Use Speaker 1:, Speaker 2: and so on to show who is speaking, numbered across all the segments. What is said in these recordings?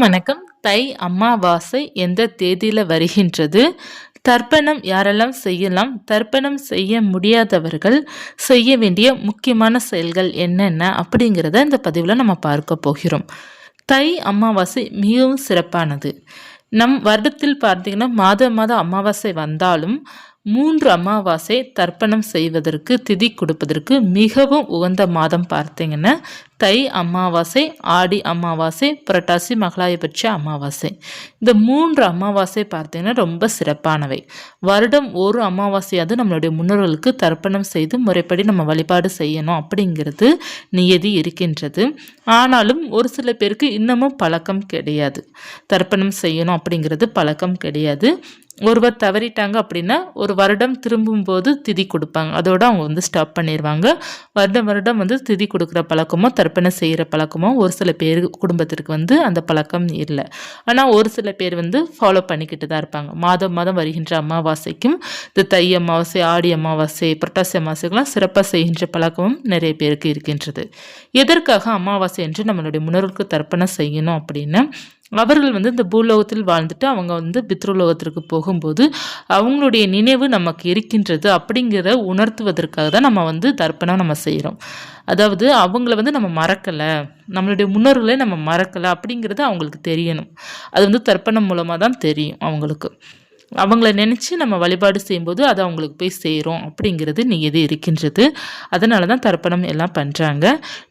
Speaker 1: அனைவருக்கும் வணக்கம். தை அமாவாசை எந்த தேதியில் வருகின்றது? தர்ப்பணம் யாரெல்லாம் செய்யலாம்? தர்ப்பணம் செய்ய முடியாதவர்கள் செய்ய வேண்டிய முக்கியமான செயல்கள் என்னென்ன அப்படிங்கிறத இந்த பதிவில் நம்ம பார்க்க போகிறோம். தை அமாவாசை மிகவும் சிறப்பானது. நம் வருடத்தில் பார்த்தீங்கன்னா மாத மாத அமாவாசை வந்தாலும் மூன்று அமாவாசை தர்ப்பணம் செய்வதற்கு திதி கொடுப்பதற்கு மிகவும் உகந்த மாதம் பார்த்தீங்கன்னா தை அமாவாசை ஆடி அமாவாசை புரட்டாசி மகளாயபட்ச அமாவாசை. இந்த மூன்று அமாவாசை பார்த்தீங்கன்னா ரொம்ப சிறப்பானவை. வருடம் ஒரு அமாவாசையாவது நம்மளுடைய முன்னோர்களுக்கு தர்ப்பணம் செய்து முறைப்படி நம்ம வழிபாடு செய்யணும் அப்படிங்கிறது நியதி இருக்கின்றது. ஆனாலும் ஒரு சில பேருக்கு இன்னமும் பழக்கம் கிடையாது. தர்ப்பணம் செய்யணும் அப்படிங்கிறது பழக்கம் கிடையாது. ஒருவர் தவறிட்டாங்க அப்படின்னா ஒரு வருடம் திரும்பும்போது திதி கொடுப்பாங்க. அதோடு அவங்க வந்து ஸ்டாப் பண்ணிடுவாங்க வருடம் வருடம் வந்து திதி கொடுக்குற பழக்கமோ அர்ப்பணம் செய்கிற பழக்கமும் ஒரு சில பேர் குடும்பத்திற்கு வந்து அந்த பழக்கம் இல்லை. ஆனால் ஒரு சில பேர் வந்து ஃபாலோ பண்ணிக்கிட்டு தான் இருப்பாங்க. மாதம் மாதம் வருகின்ற அமாவாசைக்கும் இந்த தை அமாவாசை ஆடி அமாவாசை புரட்டாசி அமாவாசைக்கெல்லாம் சிறப்பாக செய்கின்ற பழக்கமும் நிறைய பேருக்கு இருக்கின்றது. எதற்காக அமாவாசை என்று நம்மளுடைய முன்னோர்களுக்கு தர்ப்பணம் செய்யணும் அப்படின்னு அவர்கள் வந்து இந்த பூலோகத்தில் வாழ்ந்துட்டு அவங்க வந்து பித்ருலோகத்திற்கு போகும்போது அவங்களுடைய நினைவு நமக்கு இருக்கின்றது அப்படிங்கிறத உணர்த்துவதற்காக தான் நம்ம வந்து தர்ப்பணம் நம்ம செய்கிறோம் அதாவது அவங்கள வந்து நம்ம மறக்கலை நம்மளுடைய முன்னோர்களை நம்ம மறக்கலை அப்படிங்கிறது அவங்களுக்கு தெரியணும். அது வந்து தர்ப்பணம் மூலமாக தான் தெரியும் அவங்களுக்கு. அவங்கள நினச்சி நம்ம வழிபாடு செய்யும்போது அது அவங்களுக்கு போய் சேரும் அப்படிங்கிறது நியதி இருக்கின்றது. அதனால தான் தர்ப்பணம் எல்லாம் பண்ணுறாங்க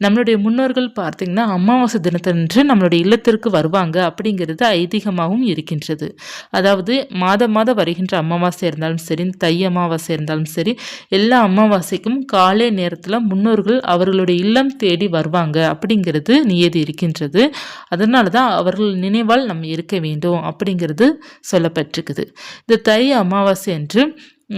Speaker 1: நம்மளுடைய முன்னோர்கள் பார்த்திங்கன்னா அமாவாசை தினத்தன்று நம்மளுடைய இல்லத்திற்கு வருவாங்க அப்படிங்கிறது ஐதீகமாகவும் இருக்கின்றது. அதாவது மாதம் மாதம் வருகின்ற அமாவாசை இருந்தாலும் சரி தை அமாவாசை இருந்தாலும் சரி எல்லா அமாவாசைக்கும் காலை நேரத்தில் முன்னோர்கள் அவர்களுடைய இல்லம் தேடி வருவாங்க அப்படிங்கிறது நியதி இருக்கின்றது. அதனால தான் அவர்கள் நினைவால் நம்ம இருக்க வேண்டும் அப்படிங்கிறது சொல்லப்பட்டிருக்குது. இந்த தை அமாவாசை என்று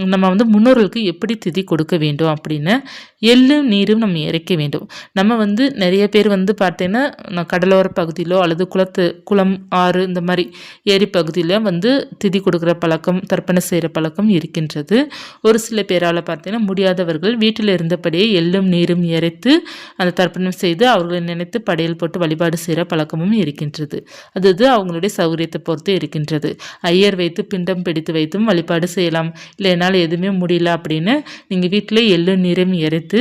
Speaker 1: நம்ம வந்து முன்னோர்களுக்கு எப்படி திதி கொடுக்க வேண்டும் அப்படின்னு எள்ளும் நீரும் நம்ம இறைக்க வேண்டும். நம்ம வந்து நிறைய பேர் வந்து பார்த்தீங்கன்னா கடலோர பகுதியிலோ அல்லது குளத்து குளம் ஆறு இந்த மாதிரி ஏரி பகுதியில் வந்து திதி கொடுக்குற பழக்கம் தர்ப்பணம் செய்கிற பழக்கம் இருக்கின்றது. ஒரு சில பேரால் பார்த்தீங்கன்னா முடியாதவர்கள் வீட்டில் இருந்தபடியே எள்ளும் நீரும் இறைத்து அந்த தர்ப்பணம் செய்து அவர்களை நினைத்து படையல் போட்டு வழிபாடு செய்கிற பழக்கமும் இருக்கின்றது. அது அவங்களுடைய சௌகரியத்தை பொறுத்து இருக்கின்றது. ஐயர் வைத்து பிண்டம் பிடித்து வைத்தும் வழிபாடு செய்யலாம். இல்லை என்னால் எதுவுமே முடியல அப்படின்னு நீங்கள் வீட்டில் எள்ளும் நீரும் இறைத்து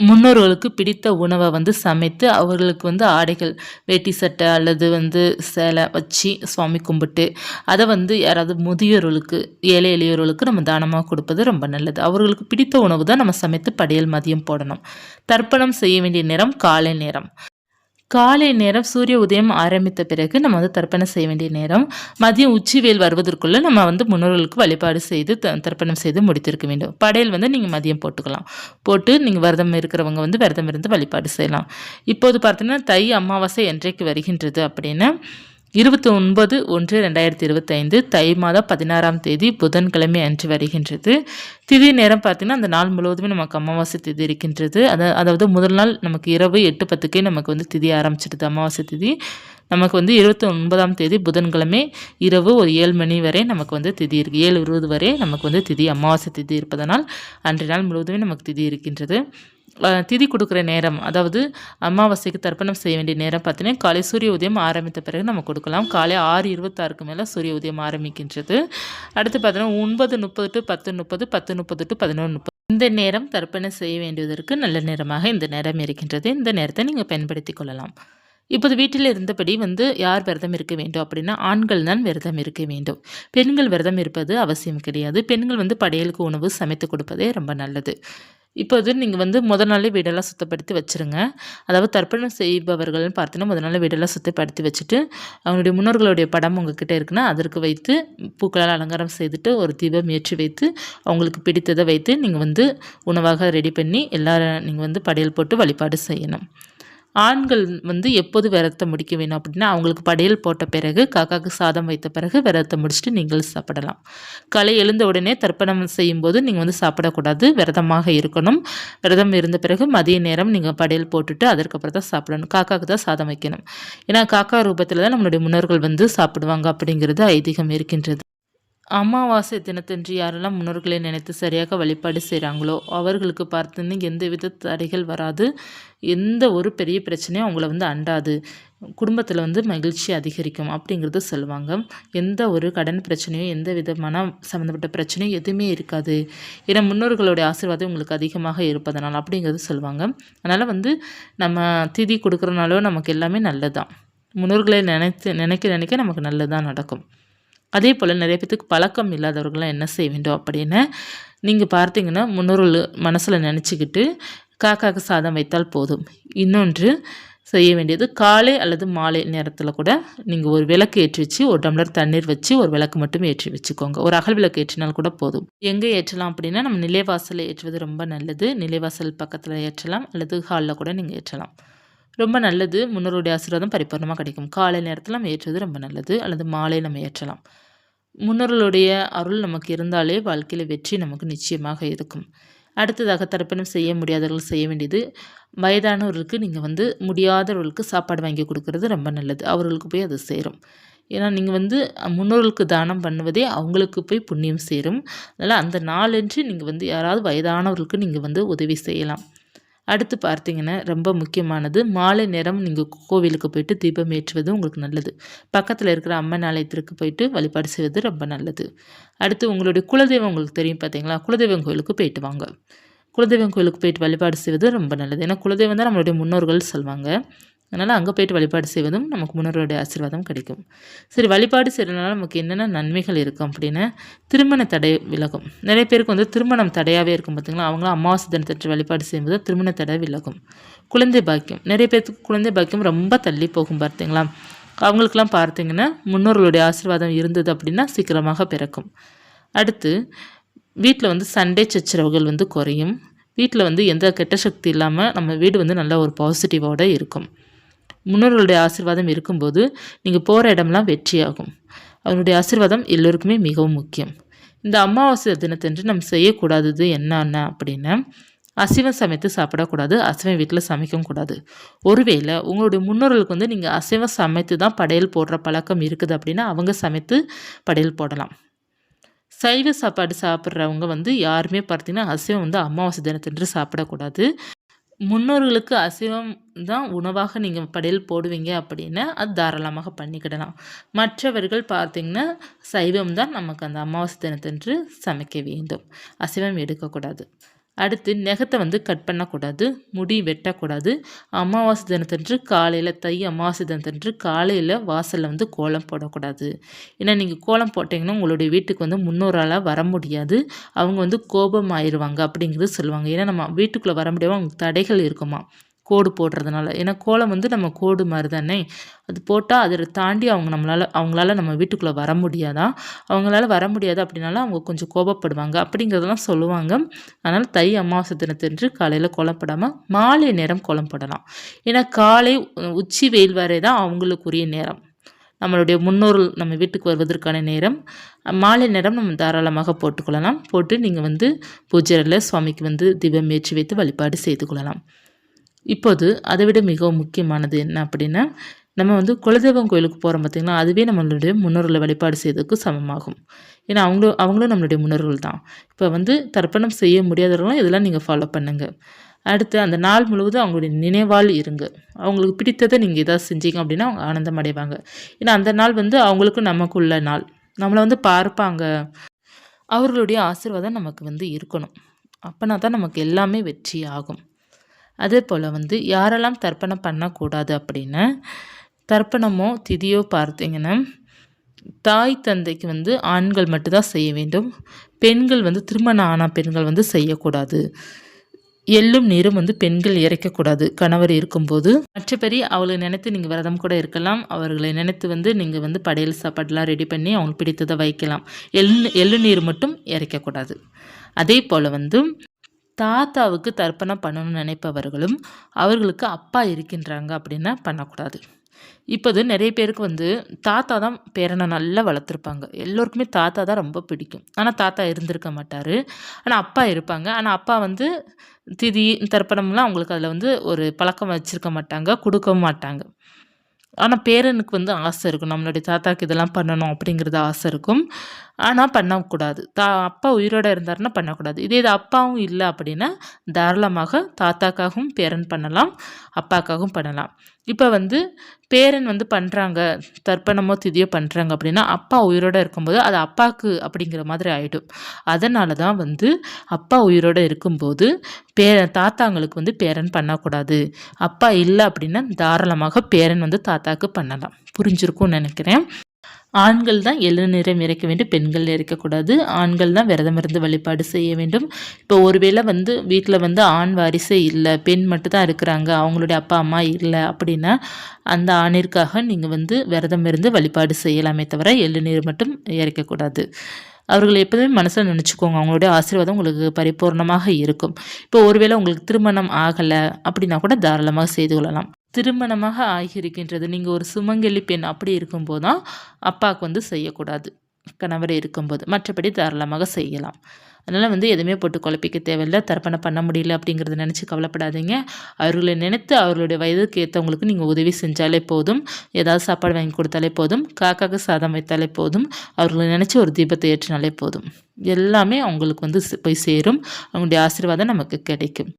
Speaker 1: முன்னோர்களுக்கு பிடித்த உணவை வந்து சமைத்து அவர்களுக்கு வந்து ஆடைகள் வேட்டி சட்டை அல்லது வந்து சேலை வச்சு சுவாமி கும்பிட்டு அதை வந்து யாராவது முதியோர்களுக்கு ஏழை எளியோர்களுக்கு நம்ம தானமாக கொடுப்பது ரொம்ப நல்லது. அவர்களுக்கு பிடித்த உணவு தான் நம்ம சமைத்து படையல் மதியம் போடணும். தர்ப்பணம் செய்ய வேண்டிய நேரம் காலை நேரம். காலை நேரம் சூரிய உதயம் ஆரம்பித்த பிறகு நம்ம வந்து தர்ப்பணம் செய்ய வேண்டிய நேரம் மதியம் உச்சி வேல் வருவதற்குள்ளே நம்ம வந்து முன்னோர்களுக்கு வழிபாடு செய்து தர்ப்பணம் செய்து முடித்திருக்க வேண்டும். படையல் வந்து நீங்கள் மதியம் போட்டுக்கலாம். போட்டு நீங்கள் விரதம் இருக்கிறவங்க வந்து விரதம் இருந்து வழிபாடு செய்யலாம். இப்போது பார்த்தீங்கன்னா தை அமாவாசை என்றைக்கு வருகின்றது அப்படின்னு இருபத்தி ஒன்பது ஒன்று ரெண்டாயிரத்தி இருபத்தைந்து தை மாதம் பதினாறாம் தேதி புதன்கிழமை அன்று வருகின்றது. திதி நேரம் பார்த்திங்கன்னா அந்த நாள் முழுவதுமே நமக்கு அமாவாசை திதி இருக்கின்றது. அதை அதாவது முதல் நாள் நமக்கு இரவு எட்டு பத்துக்கே நமக்கு வந்து திதி ஆரம்பிச்சிடுது அமாவாசை திதி. நமக்கு வந்து இருபத்தி ஒன்பதாம் தேதி புதன்கிழமை இரவு ஒரு ஏழு மணி வரை நமக்கு வந்து திதி இருக்குது ஏழு இருபது வரை நமக்கு வந்து திதி அமாவாசை திதி இருப்பதனால் அன்றைய நாள் முழுவதுமே நமக்கு திதி இருக்கின்றது. திதி கொடுக்குற நேரம் அதாவது அமாவாசைக்கு தர்ப்பணம் செய்ய வேண்டிய நேரம் பார்த்தீங்கன்னா காலை சூரிய உதயம் ஆரம்பித்த பிறகு நம்ம கொடுக்கலாம். காலை ஆறு இருபத்தாறுக்கு மேலே சூரிய உதயம் ஆரம்பிக்கின்றது. அடுத்து பார்த்தீங்கன்னா ஒன்பது முப்பது டு பத்து முப்பது பத்து முப்பது டு பதினொன்று முப்பது. இந்த நேரம் தர்ப்பணம் செய்ய வேண்டியதற்கு நல்ல நேரமாக இந்த நேரம் இருக்கின்றது. இந்த நேரத்தை நீங்கள் பயன்படுத்தி கொள்ளலாம். இப்போது வீட்டில் இருந்தபடி வந்து யார் விரதம் இருக்க வேண்டும் அப்படின்னா ஆண்கள் தான் விரதம் இருக்க வேண்டும். பெண்கள் விரதம் இருப்பது அவசியம் கிடையாது. பெண்கள் வந்து படையலுக்கு உணவு சமைத்து கொடுப்பதே ரொம்ப நல்லது. இப்போது நீங்கள் வந்து முதல் நாளே வீடெல்லாம் சுத்தப்படுத்தி வச்சுருங்க. அதாவது தர்ப்பணம் செய்பவர்கள்னு பார்த்தீங்கன்னா முதல் நாளே வீடெல்லாம் சுத்தப்படுத்தி வச்சுட்டு அவங்களுடைய முன்னோர்களுடைய படம் உங்ககிட்ட இருக்குன்னா அதற்கு வைத்து பூக்களால் அலங்காரம் செய்துட்டு ஒரு தீபம் ஏற்றி வைத்து அவங்களுக்கு பிடித்ததை வைத்து நீங்கள் வந்து உணவாக ரெடி பண்ணி எல்லோரும் நீங்கள் வந்து படையல் போட்டு வழிபாடு செய்யணும். ஆண்கள் வந்து எப்போது விரதத்தை முடிக்க வேணும் அப்படின்னா அவங்களுக்கு படையல் போட்ட பிறகு காக்காக்கு சாதம் வைத்த பிறகு விரதத்தை முடிச்சுட்டு நீங்கள் சாப்பிடலாம். காலை எழுந்த உடனே தர்ப்பணம் செய்யும்போது நீங்கள் வந்து சாப்பிடக்கூடாது. விரதமாக இருக்கணும். விரதம் இருந்த பிறகு மதிய நேரம் நீங்கள் படையல் போட்டுட்டு அதற்கப்புறம் தான் சாப்பிடணும். காக்காவுக்கு தான் சாதம் வைக்கணும். ஏன்னா காக்கா ரூபத்தில் தான் நம்மளுடைய முன்னோர்கள் வந்து சாப்பிடுவாங்க அப்படிங்கிறது ஐதீகம் இருக்கின்றது. அமாவாசை தினத்தன்று யாரெல்லாம் முன்னோர்களை நினைத்து சரியாக வழிபாடு செய்கிறாங்களோ அவர்களுக்கு பார்த்துன்னு எந்தவித தடைகள் வராது. எந்த ஒரு பெரிய பிரச்சனையும் அவங்கள வந்து அண்டாது. குடும்பத்தில் வந்து மகிழ்ச்சி அதிகரிக்கும் அப்படிங்கிறது சொல்லுவாங்க. எந்த ஒரு கடன் பிரச்சனையும் எந்த விதமான சம்மந்தப்பட்ட பிரச்சனையும் எதுவுமே இருக்காது. ஏன்னா முன்னோர்களுடைய ஆசீர்வாதம் உங்களுக்கு அதிகமாக இருப்பதனால் அப்படிங்கிறது சொல்லுவாங்க. அதனால் வந்து நம்ம திதி கொடுக்குறனாலோ நமக்கு எல்லாமே நல்லது தான் முன்னோர்களை நினைத்து நினைக்க நினைக்க நமக்கு நல்லதாக நடக்கும். அதே போல் நிறைய பேத்துக்கு பழக்கம் இல்லாதவர்கள்லாம் என்ன செய்ய வேண்டும் அப்படின்னு நீங்கள் பார்த்தீங்கன்னா முன்னோர்கள் மனசில் நினச்சிக்கிட்டு காக்காக்கு சாதம் வைத்தால் போதும். இன்னொன்று செய்ய வேண்டியது காலை அல்லது மாலை நேரத்தில் கூட நீங்கள் ஒரு விளக்கு ஏற்றி வச்சு ஒரு டம்ளர் தண்ணீர் வச்சு ஒரு விளக்கு மட்டும் ஏற்றி வச்சுக்கோங்க. ஒரு அகல் விளக்கு ஏற்றினால் கூட போதும். எங்கே ஏற்றலாம் அப்படின்னா நம்ம நிலைவாசலில் ஏற்றுவது ரொம்ப நல்லது. நிலைவாசல் பக்கத்தில் ஏற்றலாம் அல்லது ஹாலில் கூட நீங்கள் ஏற்றலாம். ரொம்ப நல்லது. முன்னோருடைய ஆசீர்வாதம் பரிபூர்ணமாக கிடைக்கும். காலை நேரத்தில் நம்ம ஏற்றுவது ரொம்ப நல்லது. அல்லது மாலை நம்ம ஏற்றலாம். முன்னோர்களுடைய அருள் நமக்கு இருந்தாலே வாழ்க்கையில் வெற்றி நமக்கு நிச்சயமாக இருக்கும். அடுத்ததாக தரப்பினம் செய்ய முடியாதவர்கள் செய்ய வேண்டியது வயதானவர்களுக்கு நீங்கள் வந்து முடியாதவர்களுக்கு சாப்பாடு வாங்கி கொடுக்கறது ரொம்ப நல்லது. அவர்களுக்கு போய் அது சேரும். ஏன்னா நீங்கள் வந்து முன்னோர்களுக்கு தானம் பண்ணுவதே அவங்களுக்கு போய் புண்ணியம் சேரும். அதனால் அந்த நாளன்று நீங்கள் வந்து யாராவது வயதானவர்களுக்கு நீங்கள் வந்து உதவி செய்யலாம். அடுத்து பார்த்தீங்கன்னா ரொம்ப முக்கியமானது மாலை நேரம் நீங்கள் கோவிலுக்கு போயிட்டு தீபம் ஏற்றுவது உங்களுக்கு நல்லது. பக்கத்தில் இருக்கிற அம்மன் ஆலயத்திற்கு போயிட்டு வழிபாடு செய்வது ரொம்ப நல்லது. அடுத்து உங்களுடைய குலதெய்வம் உங்களுக்கு தெரியும் பார்த்தீங்களா? குலதெய்வம் கோயிலுக்கு போயிட்டு வாங்க. குலதெய்வம் கோயிலுக்கு போயிட்டு வழிபாடு செய்வது ரொம்ப நல்லது. ஏன்னா குலதெய்வம் தான் நம்மளுடைய முன்னோர்கள் சொல்லுவாங்க அதனால் அங்கே போயிட்டு வழிபாடு செய்வதும் நமக்கு முன்னோருடைய ஆசீர்வாதம் கிடைக்கும். சரி வழிபாடு செய்கிறதுனால நமக்கு என்னென்ன நன்மைகள் இருக்கும் அப்படின்னா? திருமண தடை விலகும். நிறைய பேருக்கு வந்து திருமணம் தடையாகவே இருக்கும் பார்த்திங்களா அவங்களாம் அமாவாசை தினத்தன்று வழிபாடு செய்யும்போது திருமண தடை விலகும். குழந்தை பாக்கியம். நிறைய பேருக்கு குழந்தை பாக்கியம் ரொம்ப தள்ளி போகும் பார்த்தீங்களா அவங்களுக்கெல்லாம் பார்த்தீங்கன்னா முன்னோர்களுடைய ஆசீர்வாதம் இருந்தது அப்படின்னா சீக்கிரமாக பிறக்கும். அடுத்து வீட்டில் வந்து சண்டே சச்சரவுகள் வந்து குறையும். வீட்டில் வந்து எந்த கெட்ட சக்தி இல்லாமல் நம்ம வீடு வந்து நல்ல ஒரு பாசிட்டிவோடு இருக்கும். முன்னோர்களுடைய ஆசிர்வாதம் இருக்கும்போது நீங்கள் போகிற இடம்லாம் வெற்றியாகும். அவனுடைய ஆசிர்வாதம் எல்லோருக்குமே மிகவும் முக்கியம். இந்த அமாவாசை தினத்தன்று நம்ம செய்யக்கூடாதது என்னென்ன அப்படின்னா அசைவம் சமைத்து சாப்பிடக்கூடாது அசைவம் வீட்டில் சமைக்கவும் கூடாது. ஒருவேளை உங்களுடைய முன்னோர்களுக்கு வந்து நீங்கள் அசைவம் சமைத்து தான் படையல் போடுற பழக்கம் இருக்குது அப்படின்னா அவங்க சமைத்து படையல் போடலாம். சைவ சாப்பாடு சாப்பிட்றவங்க வந்து யாருமே பார்த்தீங்கன்னா அசைவம் வந்து அமாவாசை தினத்தன்று சாப்பிடக்கூடாது. முன்னோர்களுக்கு அசைவம் தான் உணவாக நீங்கள் படையல் போடுவீங்க அப்படின்னா அது தாராளமாக பண்ணிக்கிடலாம். மற்றவர்கள் பார்த்திங்கன்னா சைவம் தான் நமக்கு அந்த அமாவாசை தினத்தன்று சமைக்க வேண்டும். அசைவம் எடுக்கக்கூடாது. அடுத்து நெகத்தை வந்து கட் பண்ணக்கூடாது முடி வெட்டக்கூடாது. அமாவாசை தினத்தன்று காலையில் தை அமாவாசை தினத்தன்று காலையில் வாசலில் வந்து கோலம் போடக்கூடாது. ஏன்னா நீங்கள் கோலம் போட்டிங்கன்னா உங்களுடைய வீட்டுக்கு வந்து முன்னோரால் வர முடியாது. அவங்க வந்து கோபம் ஆயிடுவாங்க அப்படிங்கிறது சொல்லுவாங்க. ஏன்னா நம்ம வீட்டுக்குள்ளே வர முடியாமல் அவங்களுக்கு தடைகள் இருக்குமா கோடு போடுறதுனால. ஏன்னா கோலம் வந்து நம்ம கோடு மாதிரி தானே? அது போட்டால் அதை தாண்டி அவங்க நம்மளால் அவங்களால நம்ம வீட்டுக்குள்ளே வர முடியாதான் அவங்களால வர முடியாது அப்படின்னால அவங்க கொஞ்சம் கோபப்படுவாங்க. அப்படிங்கிறதெல்லாம் சொல்லுவாங்க. அதனால் தை அமாவாசை தினத்தன்று காலையில் கோலம் மாலை நேரம் கோலம் போடலாம். ஏன்னா காலை உச்சி வெயில் வரை தான் அவங்களுக்குரிய நேரம். நம்மளுடைய முன்னோர்கள் நம்ம வீட்டுக்கு வருவதற்கான நேரம். மாலை நேரம் நம்ம தாராளமாக போட்டுக்கொள்ளலாம். போட்டு நீங்கள் வந்து பூஜையில் சுவாமிக்கு வந்து தீபம் ஏற்றி வைத்து வழிபாடு செய்து கொள்ளலாம். இப்போது அதை விட மிகவும் முக்கியமானது என்ன அப்படின்னா நம்ம வந்து குலதெய்வம் கோயிலுக்கு போகிறோம் பார்த்திங்கன்னா அதுவே நம்மளுடைய முன்னோர்களை வழிபாடு செய்ததுக்கு சமமாகும். ஏன்னா அவங்களும் அவங்களும் நம்மளுடைய முன்னோர்கள் தான். இப்போ வந்து தர்ப்பணம் செய்ய முடியாதவர்களும் இதெல்லாம் நீங்கள் ஃபாலோ பண்ணுங்கள் அடுத்து அந்த நாள் முழுவதும் அவங்களுடைய நினைவால் இருங்க. அவங்களுக்கு பிடித்ததை நீங்கள் எதாவது செஞ்சீங்க அப்படின்னா அவங்க ஆனந்தம் அடைவாங்க. ஏன்னா அந்த நாள் வந்து அவங்களுக்கு நமக்குள்ள நாள். நம்மளை வந்து பார்ப்பாங்க. அவர்களுடைய ஆசீர்வாதம் நமக்கு வந்து இருக்கணும். அப்போனா தான் நமக்கு எல்லாமே வெற்றி ஆகும் அதே போல் வந்து யாரெல்லாம் தர்ப்பணம் பண்ணக்கூடாது அப்படின்னு தர்ப்பணமோ திதியோ பார்த்தீங்கன்னா தாய் தந்தைக்கு வந்து ஆண்கள் மட்டும்தான் செய்ய வேண்டும். பெண்கள் வந்து திருமணம் ஆன பெண்கள் வந்து செய்யக்கூடாது. எள்ளும் நீரும் வந்து பெண்கள் இறைக்கக்கூடாது. கணவர் இருக்கும்போது மற்றபடி அவளை நினைத்து நீங்கள் விரதம் கூட இருக்கலாம். அவர்களை நினைத்து வந்து நீங்கள் வந்து படையல் சாப்பாடெலாம் ரெடி பண்ணி அவங்களுக்கு பிடித்ததை வைக்கலாம். எள் எள்ளு நீர் மட்டும் இறைக்கக்கூடாது. அதே போல் வந்து தாத்தாவுக்கு தர்ப்பணம் பண்ணணும்னு நினைப்பவர்களும் அவர்களுக்கு அப்பா இருக்கின்றாங்க அப்படின்னா பண்ணக்கூடாது. இப்போது நிறைய பேருக்கு வந்து தாத்தா தான் பேரனை நல்லா வளர்த்துருப்பாங்க. எல்லோருக்குமே தாத்தா தான் ரொம்ப பிடிக்கும். ஆனால் தாத்தா இருந்திருக்க மாட்டார். ஆனால் அப்பா இருப்பாங்க. ஆனால் அப்பா வந்து திதி தர்ப்பணம்லாம் அவங்களுக்கு அதில் வந்து ஒரு பழக்கம் வச்சுருக்க மாட்டாங்க கொடுக்கவும் மாட்டாங்க. ஆனால் பேரனுக்கு வந்து ஆசை இருக்கும். நம்மளுடைய தாத்தாக்கு இதெல்லாம் பண்ணணும் அப்படிங்கிறது ஆசை இருக்கும். ஆனால் பண்ணக்கூடாது. தா அப்பா உயிரோடு இருந்தாருன்னா பண்ணக்கூடாது. இதே இது அப்பாவும் இல்லை அப்படின்னா தாராளமாக தாத்தாக்காகவும் பேரன் பண்ணலாம் அப்பாக்காகவும் பண்ணலாம். இப்போ வந்து பேரன் வந்து பண்ணுறாங்க தர்ப்பணமோ திதியோ பண்ணுறாங்க அப்படின்னா அப்பா உயிரோடு இருக்கும்போது அது அப்பாவுக்கு அப்படிங்கிற மாதிரி ஆகிடும் அதனால தான் வந்து அப்பா உயிரோடு இருக்கும்போது பேரன் தாத்தாங்களுக்கு வந்து பேரன் பண்ணக்கூடாது. அப்பா இல்லை அப்படின்னா தாராளமாக பேரன் வந்து தாத்தாவுக்கு பண்ணலாம். புரிஞ்சிருக்கும்னு நினைக்கிறேன். ஆண்கள் தான் எள்ளு இறைக்க வேண்டும் பெண்கள் இறைக்கக்கூடாது ஆண்கள் தான் விரதம் இருந்து வழிபாடு செய்ய வேண்டும். இப்போ ஒருவேளை வந்து வீட்டில் வந்து ஆண் வாரிசே இல்லை பெண் மட்டும் தான் இருக்கிறாங்க அவங்களுடைய அப்பா அம்மா இல்லை அப்படின்னா அந்த ஆணிற்காக நீங்கள் வந்து விரதம் இருந்து வழிபாடு செய்யலாமே தவிர எழுநீர் மட்டும் இறைக்கக்கூடாது. அவர்களை எப்போதுமே மனசில் நினச்சிக்கோங்க. அவங்களுடைய ஆசீர்வாதம் உங்களுக்கு பரிபூர்ணமாக இருக்கும். இப்போ ஒருவேளை உங்களுக்கு திருமணம் ஆகலை அப்படின்னா கூட தாராளமாக செய்து கொள்ளலாம். திருமணமாக ஆகியிருக்கின்றது. நீங்கள் ஒரு சுமங்கலி பெண் அப்படி இருக்கும்போது தான் அப்பாவுக்கு வந்து செய்யக்கூடாது. கணவர் இருக்கும்போது. மற்றபடி தாராளமாக செய்யலாம். அதனால் வந்து எதுவுமே போட்டு குழப்பிக்க தேவையில்லை. தர்ப்பணம் பண்ண முடியல அப்படிங்கிறத நினச்சி கவலைப்படாதீங்க. அவர்களை நினைத்து அவர்களுடைய வயதுக்கு ஏற்றவங்களுக்கு நீங்கள் உதவி செஞ்சாலே போதும். ஏதாவது சாப்பாடு வாங்கி கொடுத்தாலே போதும். காக்காக்கு சாதம் வைத்தாலே போதும். அவர்களை நினச்சி ஒரு தீபத்தை ஏற்றினாலே போதும். எல்லாமே அவங்களுக்கு வந்து போய் சேரும். அவங்களுடைய ஆசீர்வாதம் நமக்கு கிடைக்கும்.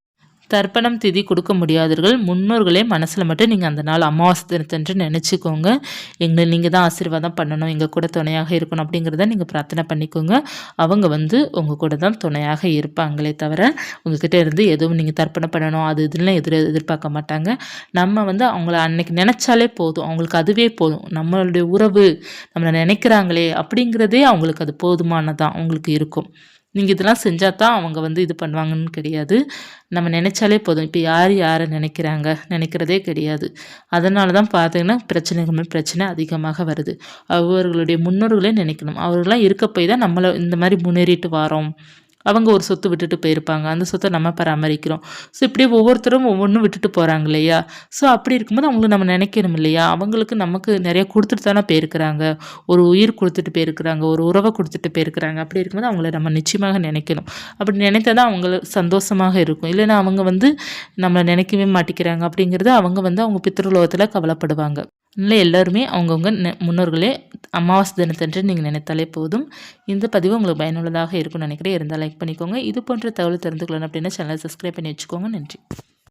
Speaker 1: தர்ப்பணம் திதி கொடுக்க முடியாதவர்கள் முன்னோர்களே மனசில் மட்டும் நீங்கள் அந்த நாள் அமாவாசை தினத்தன்று நினச்சிக்கோங்க. எங்களை நீங்கள் தான் ஆசீர்வாதம் பண்ணணும். எங்கள் கூட துணையாக இருக்கணும் அப்படிங்கிறத நீங்கள் பிரார்த்தனை பண்ணிக்கோங்க. அவங்க வந்து உங்கள் கூட தான் துணையாக இருப்பாங்களே தவிர உங்ககிட்ட இருந்து எதுவும் நீங்கள் தர்ப்பணம் பண்ணணும் அது இதெல்லாம் எதிர் எதிர்பார்க்க மாட்டாங்க. நம்ம வந்து அவங்கள அன்னைக்கு நினச்சாலே போதும். அவங்களுக்கு அதுவே போதும். நம்மளுடைய உறவு நம்மளை நினைக்கிறாங்களே அப்படிங்கிறதே அவங்களுக்கு அது போதுமானதான் அவங்களுக்கு இருக்கும். நீங்கள் இதெல்லாம் செஞ்சால் தான் அவங்க வந்து இது பண்ணுவாங்கன்னு கிடையாது. நம்ம நினச்சாலே போதும். இப்போ யார் யாரை நினைக்கிறாங்க? நினைக்கிறதே கிடையாது. அதனால தான் பார்த்தீங்கன்னா பிரச்சனைகள் பிரச்சனை அதிகமாக வருது. அவர்களுடைய முன்னோர்களே நினைக்கணும். அவர்களாம் இருக்க போய் தான் நம்மளை இந்த மாதிரி முன்னேறிட்டு வரோம். அவங்க ஒரு சொத்து விட்டுட்டு போயிருப்பாங்க. அந்த சொத்தை நம்ம பராமரிக்கிறோம். ஸோ இப்படியே ஒவ்வொருத்தரும் ஒவ்வொன்றும் விட்டுட்டு போகிறாங்க இல்லையா? ஸோ அப்படி இருக்கும்போது அவங்களுக்கு நம்ம நினைக்கணும் இல்லையா? அவங்களுக்கு நமக்கு நிறைய கொடுத்துட்டு தானே போயிருக்கிறாங்க. ஒரு உயிர் கொடுத்துட்டு போயிருக்கிறாங்க. ஒரு உறவை கொடுத்துட்டு போயிருக்கிறாங்க. அப்படி இருக்கும்போது அவங்கள நம்ம நிச்சயமாக நினைக்கணும். அப்படி நினைத்தா தான் அவங்களுக்கு சந்தோஷமாக இருக்கும். இல்லைன்னா அவங்க வந்து நம்மளை நினைக்கவே மாட்டேங்கிறாங்க அப்படிங்கிறது அவங்க வந்து அவங்க பித்ருலோகத்தில் கவலைப்படுவாங்க. இல்லை எல்லோருமே அவங்கவுங்க முன்னோர்களே அமாவாசை தினத்தன்று நீங்கள் நினைத்தாலே போதும். இந்த பதிவு உங்களுக்கு பயனுள்ளதாக இருக்கும்னு நினைக்கிறேன். இருந்தால் லைக் பண்ணிக்கோங்க. இது போன்ற தகவல் தெரிந்துக்கொள்ளணும் அப்படின்னா சேனலை சப்ஸ்கிரைப் பண்ணி வச்சுக்கோங்க. நன்றி.